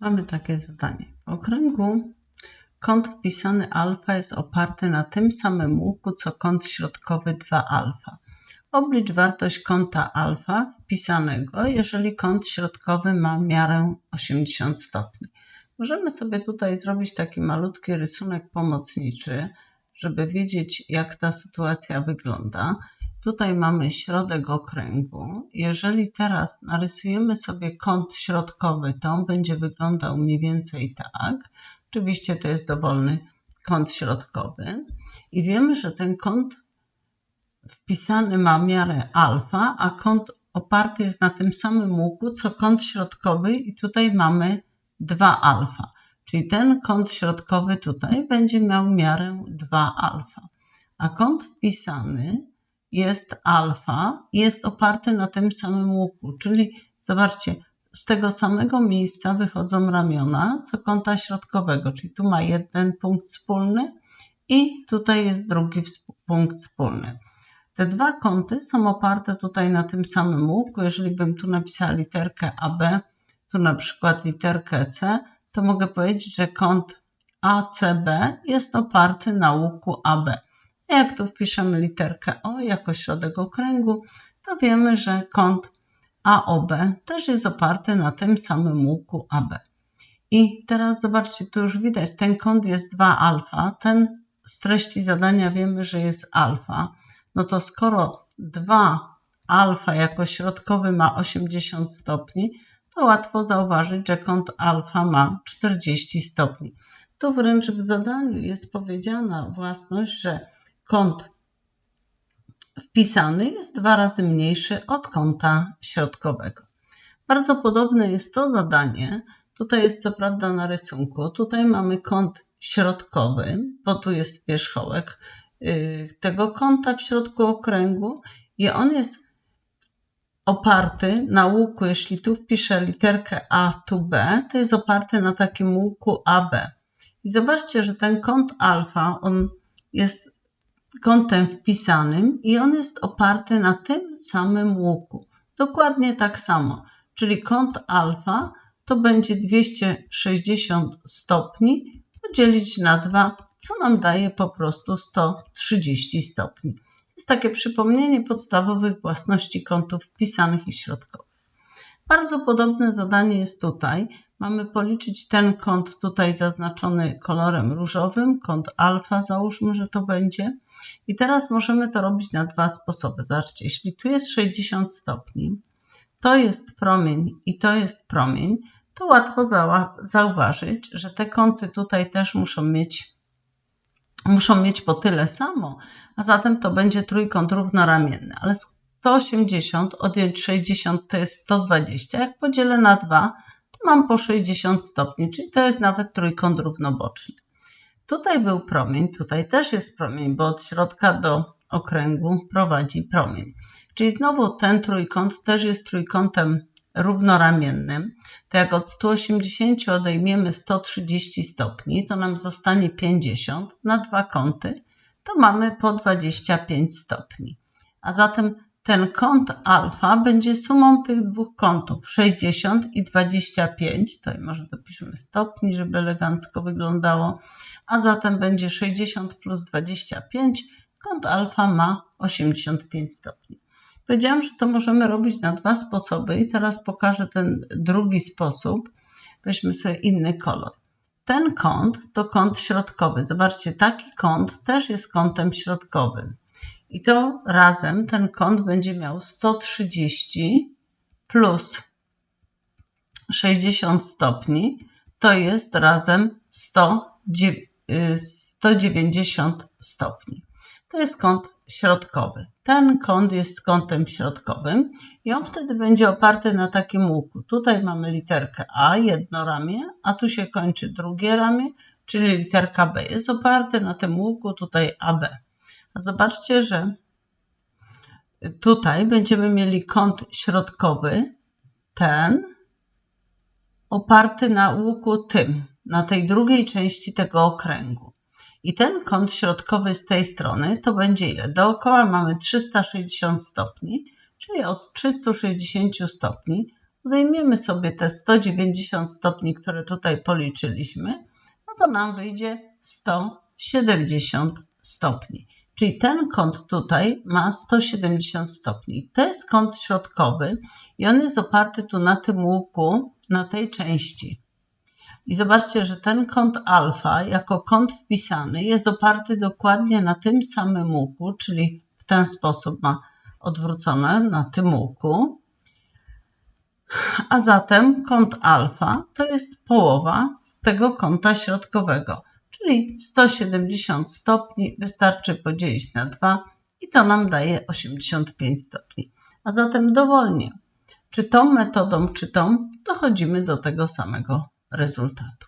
Mamy takie zadanie. W okręgu kąt wpisany alfa jest oparty na tym samym łuku co kąt środkowy 2 alfa. Oblicz wartość kąta alfa wpisanego, jeżeli kąt środkowy ma miarę 80 stopni. Możemy sobie tutaj zrobić taki malutki rysunek pomocniczy, żeby wiedzieć jak ta sytuacja wygląda. Tutaj mamy środek okręgu. Jeżeli teraz narysujemy sobie kąt środkowy, to on będzie wyglądał mniej więcej tak. Oczywiście to jest dowolny kąt środkowy. I wiemy, że ten kąt wpisany ma miarę alfa, a kąt oparty jest na tym samym łuku, co kąt środkowy i tutaj mamy 2 alfa. Czyli ten kąt środkowy tutaj będzie miał miarę 2 alfa. A kąt wpisany jest alfa jest oparty na tym samym łuku. Czyli zobaczcie, z tego samego miejsca wychodzą ramiona co kąta środkowego, czyli tu ma jeden punkt wspólny i tutaj jest drugi punkt wspólny. Te dwa kąty są oparte tutaj na tym samym łuku. Jeżeli bym tu napisała literkę AB, tu na przykład literkę C, to mogę powiedzieć, że kąt ACB jest oparty na łuku AB. Jak tu wpiszemy literkę O jako środek okręgu, to wiemy, że kąt AOB też jest oparty na tym samym łuku AB. I teraz zobaczcie, tu już widać, ten kąt jest 2 alfa, ten z treści zadania wiemy, że jest alfa. No to skoro 2 alfa jako środkowy ma 80 stopni, to łatwo zauważyć, że kąt alfa ma 40 stopni. Tu wręcz w zadaniu jest powiedziana własność, że kąt wpisany jest dwa razy mniejszy od kąta środkowego. Bardzo podobne jest to zadanie. Tutaj jest co prawda na rysunku. Tutaj mamy kąt środkowy, bo tu jest wierzchołek y, tego kąta w środku okręgu i on jest oparty na łuku, jeśli tu wpiszę literkę A, tu B, to jest oparty na takim łuku AB. I zobaczcie, że ten kąt alfa, on jest kątem wpisanym i on jest oparty na tym samym łuku. Dokładnie tak samo, czyli kąt alfa to będzie 260 stopni podzielić na 2, co nam daje po prostu 130 stopni. To jest takie przypomnienie podstawowych własności kątów wpisanych i środkowych. Bardzo podobne zadanie jest tutaj. Mamy policzyć ten kąt tutaj zaznaczony kolorem różowym, kąt alfa, załóżmy, że to będzie. I teraz możemy to robić na dwa sposoby. Zobaczcie, jeśli tu jest 60 stopni, to jest promień i to jest promień, to łatwo zauważyć, że te kąty tutaj też muszą mieć, muszą mieć po tyle samo, a zatem to będzie trójkąt równoramienny. Ale 180 odjąć 60 to jest 120. Jak podzielę na 2, to mam po 60 stopni, czyli to jest nawet trójkąt równoboczny. Tutaj był promień, tutaj też jest promień, bo od środka do okręgu prowadzi promień. Czyli znowu ten trójkąt też jest trójkątem równoramiennym. To jak od 180 odejmiemy 130 stopni, to nam zostanie 50 na dwa kąty, to mamy po 25 stopni. A zatem ten kąt alfa będzie sumą tych dwóch kątów 60 i 25. Tutaj może dopiszemy stopni, żeby elegancko wyglądało. A zatem będzie 60 plus 25. Kąt alfa ma 85 stopni. Powiedziałam, że to możemy robić na dwa sposoby i teraz pokażę ten drugi sposób. Weźmy sobie inny kolor. Ten kąt to kąt środkowy. Zobaczcie, taki kąt też jest kątem środkowym. I to razem ten kąt będzie miał 130 plus 60 stopni, to jest razem 190 y, stopni. To jest kąt środkowy. Ten kąt jest kątem środkowym i on wtedy będzie oparty na takim łuku. Tutaj mamy literkę A, jedno ramię, a tu się kończy drugie ramię, czyli literka B. Jest oparty na tym łuku tutaj AB. Zobaczcie, że tutaj będziemy mieli kąt środkowy, ten, oparty na łuku tym, na tej drugiej części tego okręgu. I ten kąt środkowy z tej strony to będzie ile? Dookoła mamy 360 stopni, czyli od 360 stopni odejmiemy sobie te 190 stopni, które tutaj policzyliśmy, no to nam wyjdzie 170 stopni. Czyli ten kąt tutaj ma 170 stopni. To jest kąt środkowy i on jest oparty tu na tym łuku, na tej części. I zobaczcie, że ten kąt alfa jako kąt wpisany jest oparty dokładnie na tym samym łuku, czyli w ten sposób ma odwrócone na tym łuku. A zatem kąt alfa to jest połowa z tego kąta środkowego, czyli 170 stopni wystarczy podzielić na 2 i to nam daje 85 stopni. A zatem dowolnie, czy tą metodą, czy tą, dochodzimy do tego samego rezultatu.